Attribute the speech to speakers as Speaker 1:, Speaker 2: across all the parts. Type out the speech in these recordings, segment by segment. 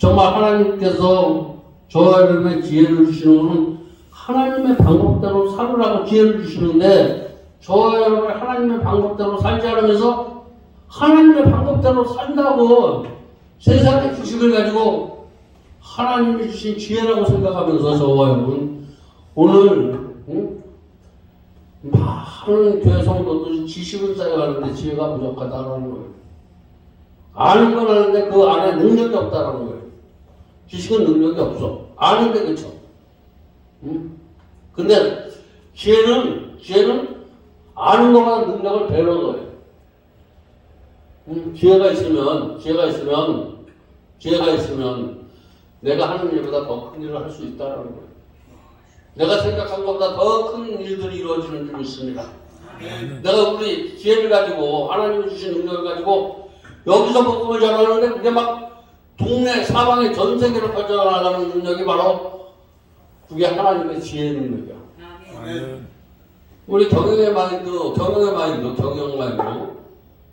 Speaker 1: 정말 하나님께서 저와 여러분의 지혜를 주시는 것은 하나님의 방법대로 살으라고 지혜를 주시는데 저와 여러분이 하나님의 방법대로 살지 않으면서 하나님의 방법대로 산다고 세상의 주식을 가지고 하나님이 주신 지혜라고 생각하면서 저와 여러분 오늘 응? 많은 교회 성도들이 지식을 쌓여가는데 지혜가 부족하다는 거예요. 아는 건 아는데 그 안에 능력이 없다는 거예요. 지식은 능력이 없어. 아는데 그쵸? 응? 근데 지혜는 지혜는 아는 것만 능력을 배우는 거예요. 응? 지혜가 있으면 지혜가 있으면 지혜가 있으면 내가 하는 일보다 더 큰 일을 할 수 있다는 거예요. 내가 생각한 것보다 더 큰 일들이 이루어지는 줄 믿습니다. 내가 우리 지혜를 가지고 하나님이 주신 능력을 가지고 여기서 복음을 전하는데 그게 막 동네 사방에 전 세계로 퍼져나가는 능력이 바로 그게 하나님의 지혜의 능력이야. 우리 경영의 마인드, 경영의 마인드, 경영 마인드,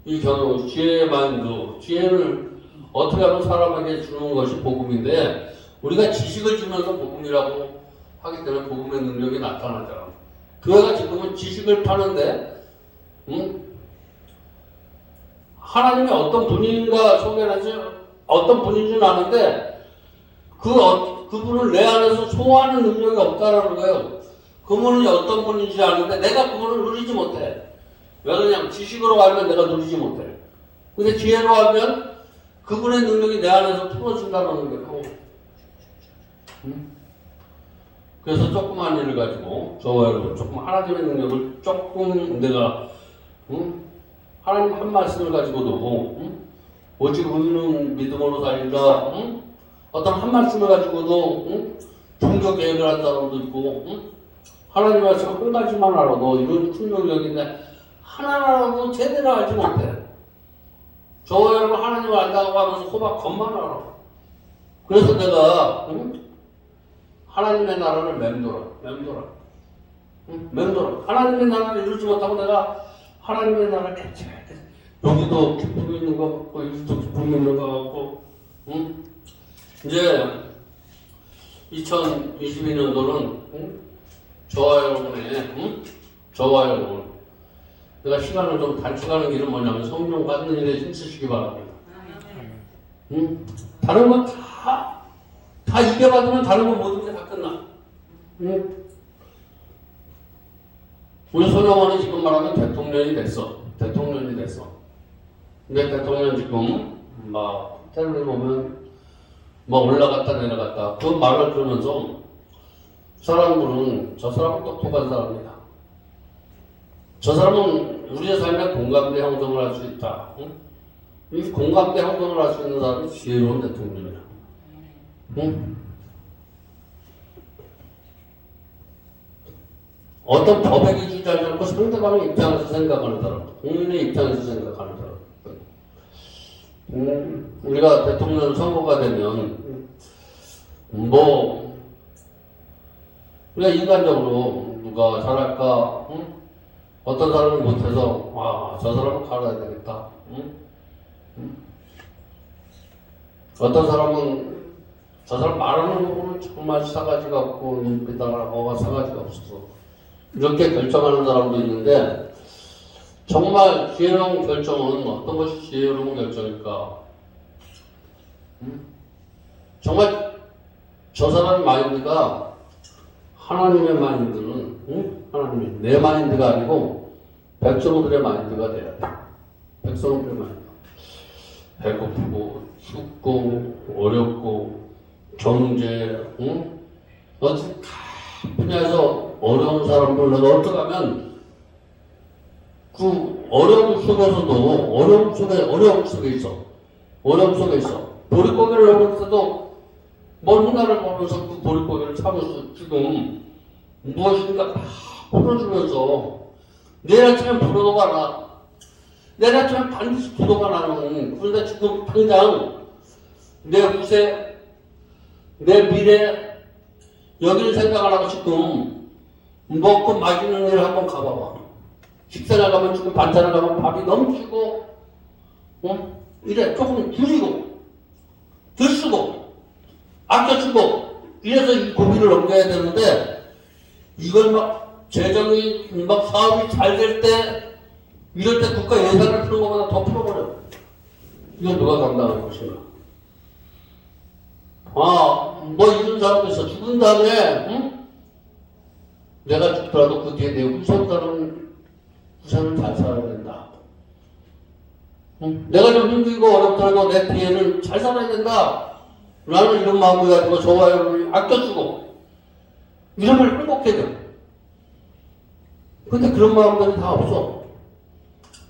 Speaker 1: 이 경영, 지혜의 마인드, 지혜를 어떻게 하면 사람에게 주는 것이 복음인데 우리가 지식을 주면서 복음이라고 하기 때문에 복음의 능력이 나타나잖아. 교회가 지금은 지식을 파는데, 응? 하나님이 어떤 분인가 소개하지 어떤 분인지는 아는데 그 어, 그분을 내 안에서 소화하는 능력이 없다라는 거예요. 그분이 어떤 분인지 아는데 내가 그분을 누리지 못해. 왜 그러냐면 지식으로 알면 내가 누리지 못해. 근데 지혜로 알면 그분의 능력이 내 안에서 풀어준다는 거예요. 응? 그래서 조그만 일을 가지고 저와 여러분 조금 하나님의 능력을 조금 내가 응? 하나님 한 말씀을 가지고도 응? 오직 의는 믿음으로 살리라 응? 어떤 한 말씀을 가지고도 응? 종교 계획을 한 사람도 있고 응? 하나님 말씀 한 가지만 알아도 이건 큰 능력인데 하나라도 제대로 알지 못해 저와 여러분 하나님을 안다고 하면서 호박 겉만 알아 그래서 내가 응? 하나님의 나라를 맴돌아, 맴돌아, 응? 맴돌아. 하나님의 나라를 이루지 못하고 내가 하나님의 나라를 개척 여기도 기쁨 있는 것 같고, 여기도 기쁨 있는 것 같고, 응? 이제 2022년도는 응? 저와 여러분의, 응? 저와 여러분, 내가 시간을 좀 단축하는 길은 뭐냐면 성령 받는 일에 힘쓰시기 바랍니다. 응? 다른 건 다, 다 이겨받으면 다른 건 모든 게 다 끝나. 응? 우리 손영원이 지금 말하면 대통령이 됐어. 대통령이 됐어. 근데 대통령 지금 막 텔레비 보면 막 올라갔다 내려갔다 그 말을 들으면서 사람들은 저 사람은 똑똑한 사람이다. 저 사람은 우리의 삶에 공감대 형성을 할 수 있다. 응? 이 공감대 형성을 할 수 있는 사람이 지혜로운 대통령이야. 응? 어떤 법에 기준하지 않고 상대방의 입장에서 생각하는 사람, 국민의 입장에서 생각하는 사람. 음, 우리가 대통령 선거가 되면 뭐 우리가 인간적으로 누가 잘할까, 응? 어떤 사람은 못해서 와저 사람은 갈아야 되겠다. 응? 응? 어떤 사람은 저 사람 말하는 거는 정말 싸가지가 없고 눈빛하고 싸가지가 없어서 이렇게 결정하는 사람도 있는데 정말 지혜로운 결정은 어떤 것이 지혜로운 결정일까? 음? 정말 저 사람의 마인드가 하나님의 마인드는 응? 하나님의 내 마인드가 아니고 백성들의 마인드가 돼야 돼. 백성들의 마인드. 배고프고 춥고 어렵고 경제, 응? 어떤 분야에서 어려운 사람들 내가 어떻게 하면 그 어려움 속에서도 어려움 속에 어려움 속에 있어. 어려움 속에 있어. 보릿고개를 때도 먼 훗날을 보면서 그 보릿고개를 참으면서 지금 무엇인가 다 풀어주면서 내일 아침에 불어가 나 내일 아침에 반드시 불어가 나는 그런데 지금 당장 내 후세 내 미래 여기를 생각 안 하고 지금 먹고 마시는 일을 한번 가봐봐. 식사 나가면 지금 반찬 나가면 밥이 넘치고 어? 이래 조금 줄이고 덜 쓰고 아껴주고 이래서 이 고비를 넘겨야 되는데 이걸 막 재정이 막 사업이 잘 될 때 이럴 때 국가 예산을 푸는 것보다 더 풀어버려. 이건 누가 감당할 것인가? 아, 뭐 이런 사람도 있어. 죽은 다음에, 응? 내가 죽더라도 그 뒤에 내 후손들은 후손은 잘 살아야 된다. 응? 내가 좀 힘들고 어렵더라도 내 뒤에는 잘 살아야 된다. 나는 이런 마음을 가지고 좋아요를 아껴주고 이러면 행복해져. 근데 그런 마음들이 다 없어.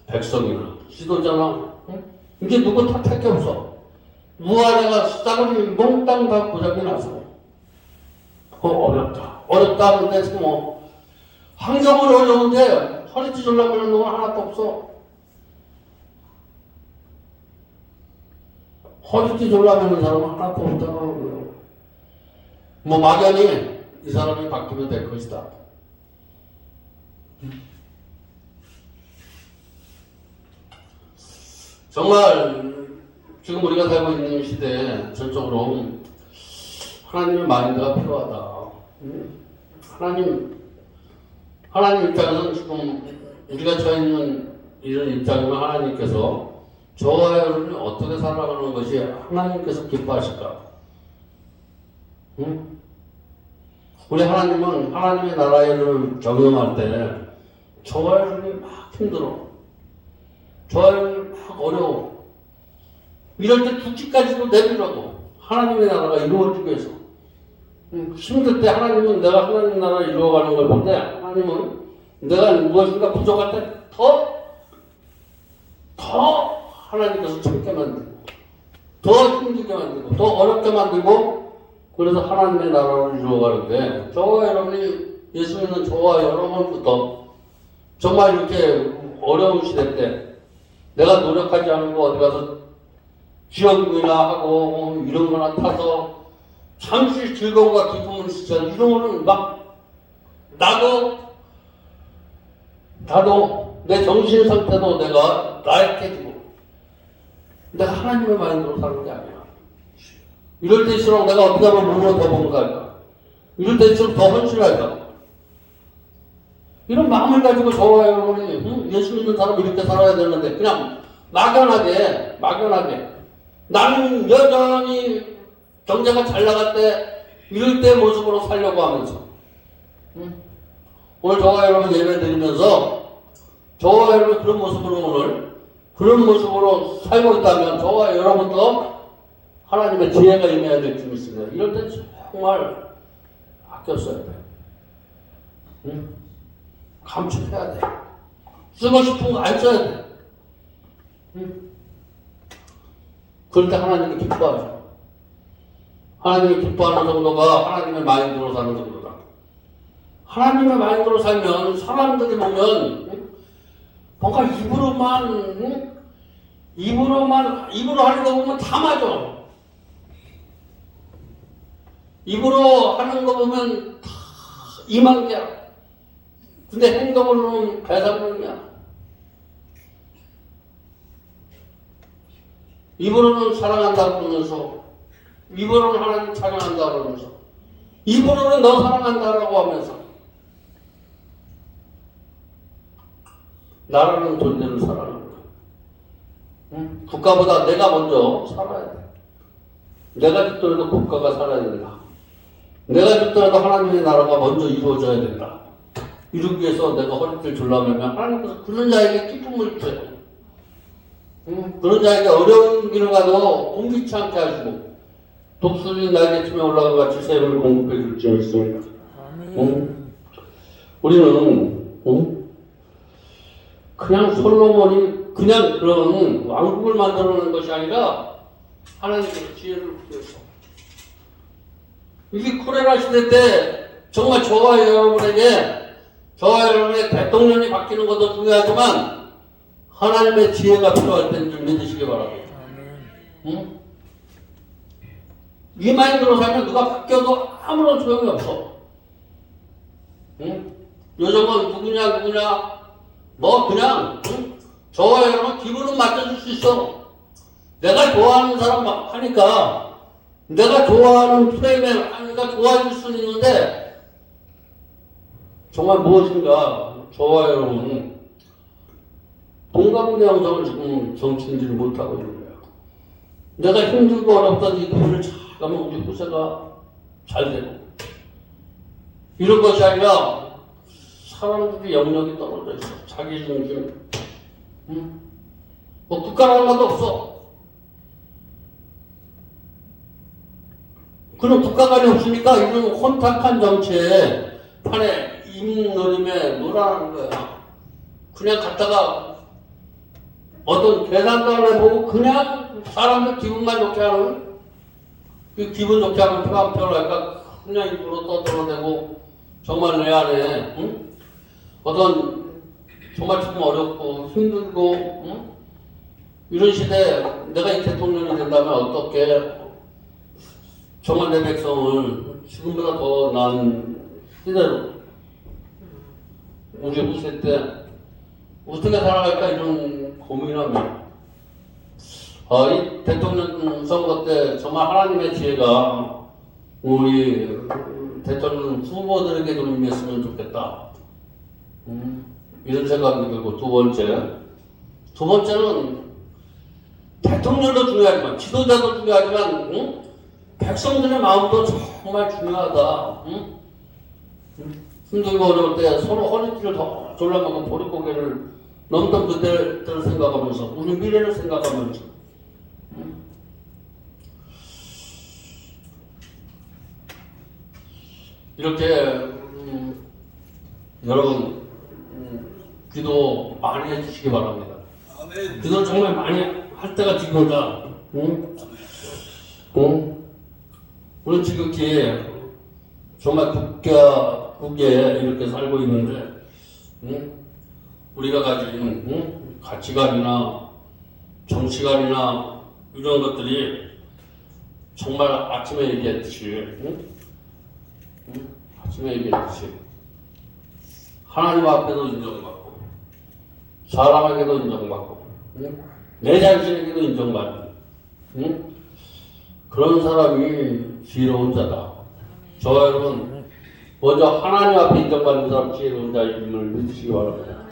Speaker 1: 백성이나 지도자나 응? 이제 누구 탓할 게 없어. 무아래가 싸그리 몽땅 다 고장이 나서 어, 어렵다. 어렵다 지금 뭐 환경은 어려운데 허리 찢으려고 하는 놈은 하나도 없어. 허리 찢으려고 하는 사람은 하나도 없다고 하는 거예요. 뭐 막연히 이 사람이 바뀌면 될 것이다. 정말 지금 우리가 살고 있는 시대에 전적으로 하나님의 마인드가 필요하다. 음, 하나님, 하나님 입장에서는 지금 우리가 처해 있는 이런 입장이면 하나님께서 저와 여러분이 어떻게 살아가는 것이 하나님께서 기뻐하실까? 음? 우리 하나님은 하나님의 일을 적용할 때 저와 여러분이 막 힘들어. 저와 여러분이 막 어려워. 이럴 때 죽기까지도 내밀어도 하나님의 나라가 이루어지기 위해서 음, 힘들 때 하나님은 내가 하나님 나라를 이루어가는 걸 본데 하나님은 내가 무엇인가 부족할 때 더 더 하나님께서 참게 만들고 더 힘들게 만들고 더 어렵게 만들고 그래서 하나님의 나라를 이루어가는데 저와 여러분이 예수 믿는 저와 여러분부터 정말 이렇게 어려운 시대 때 내가 노력하지 않고 어디 가서 지역이나 하고 이런 거나 타서 잠시 즐거움과 기쁨을 진짜 이런 거는 막 나도 나도 내 정신 상태도 내가 나약해지고 내가 하나님의 마인드로 사는 게 아니야. 이럴 때일수록 내가 어떻게 하면 몸을 더 봉사할까? 이럴 때일수록 더 헌신할까? 이런 마음을 가지고 저와 여러분이 응? 예수 믿는 사람 이렇게 살아야 되는데 그냥 막연하게 막연하게 나는 여전히 경제가 잘 나갈 때 이럴 때 모습으로 살려고 하면서 응? 오늘 저와 여러분 예배 드리면서 저와 여러분 그런 모습으로 오늘 그런 모습으로 살고 있다면 저와 여러분도 하나님의 지혜가 임해야 될 줄 믿습니다. 이럴 때 정말 아껴 써야 돼. 응? 감축해야 돼. 쓰고 싶은 거 안 써야 돼. 응? 그럴 때 하나님이 기뻐하죠. 하나님이 기뻐하는 정도가 하나님의 마인드로 사는 정도다. 하나님의 마인드로 살면 사람들이 보면 응? 뭔가 입으로만 응? 입으로만 입으로 하는 거 보면 다 맞아. 입으로 하는 거 보면 다 이만개야. 근데 행동으로는 배상론이야. 입으로는 사랑한다 그러면서 입으로는 하나님 찬양한다 그러면서 입으로는 너 사랑한다라고 하면서 나라는 존재를 거야. 응? 국가보다 내가 먼저 살아야 돼. 내가 죽더라도 국가가 살아야 된다. 내가 죽더라도 하나님의 나라가 먼저 이루어져야 된다. 이루기 위해서 내가 허리를 졸라매면 하나님께서 그런 자에게 기쁨을 줘요. 응? 그런 자에게 어려운 길을 가도 옮기지 않게 하시고 독수리 날개쯤에 올라가 같이 새를 공급해 줄지 믿습니다. 응? 우리는 응? 그냥 솔로몬이 그냥 그런 왕국을 만들어낸 것이 아니라 하나님께서 지혜를 부여서 이게 코레라 시대 때 정말 저와 여러분에게 저와 여러분의 대통령이 바뀌는 것도 중요하지만 하나님의 지혜가 필요할 때는 좀 믿으시기 바랍니다. 응? 이 마인드로 살면 누가 바뀌어도 아무런 소용이 없어. 응? 요즘은 누구냐 누구냐 뭐 그냥 응? 저와 여러분 기분은 맞춰줄 수 있어. 내가 좋아하는 사람 막 하니까 내가 좋아하는 프레임에 내가 좋아질 수는 있는데 정말 무엇인가 좋아요 여러분 동감대 형성을 지금 정치인들이 못하고 있는 거야 내가 힘들고 어렵던 이 부분을 잘 가면 우리 후세가 잘 되고 이런 것이 아니라 사람들이 영역이 떨어져 있어 자기 중심 응? 뭐 국가라는 것도 없어 그럼 국가관이 없으니까 이런 혼탁한 정치에 판에 입노림에 놀아나는 거야. 그냥 갔다가 어떤 계산도 안 해보고 그냥 사람들 기분만 좋게 하는 그 기분 좋게 하는 표현 표현하니까 그냥 입으로 떠들어대고 정말 내 안에 응? 어떤 정말 지금 어렵고 힘들고 응? 이런 시대에 내가 이 대통령이 된다면 어떻게 정말 내 백성을 지금보다 더 나은 시대로 우리 후세 때 어떻게 살아갈까 이런 고민하며 아, 이 대통령 선거 때 정말 하나님의 지혜가 우리 대통령 후보들에게 좀 임했으면 좋겠다. 음, 이런 생각이 들고 두 번째 두 번째는 대통령도 중요하지만 지도자도 중요하지만 응? 백성들의 마음도 정말 중요하다. 응? 응? 힘들고 어려울 때 서로 허리띠를 더 졸라매고 보릿고개를 넘던 그때를 생각하면서 우리 미래를 생각하면서 응? 이렇게 음, 여러분 음, 기도 많이 해주시기 바랍니다. 기도 정말 많이 할 때가 지금이다. 응? 응? 우리 지극히 정말 국가, 국에 이렇게 살고 있는데, 응? 우리가 가진 응? 가치관이나 정치관이나 이런 것들이 정말 아침에 얘기했듯이, 응? 응? 아침에 얘기했듯이 하나님 앞에도 인정받고, 사람에게도 인정받고, 응? 내 자신에게도 인정받는, 응? 그런 사람이 지혜로운 자다. 저 여러분, 먼저 하나님 앞에 인정받는 사람 지혜로운 자임을 믿으시기 바랍니다.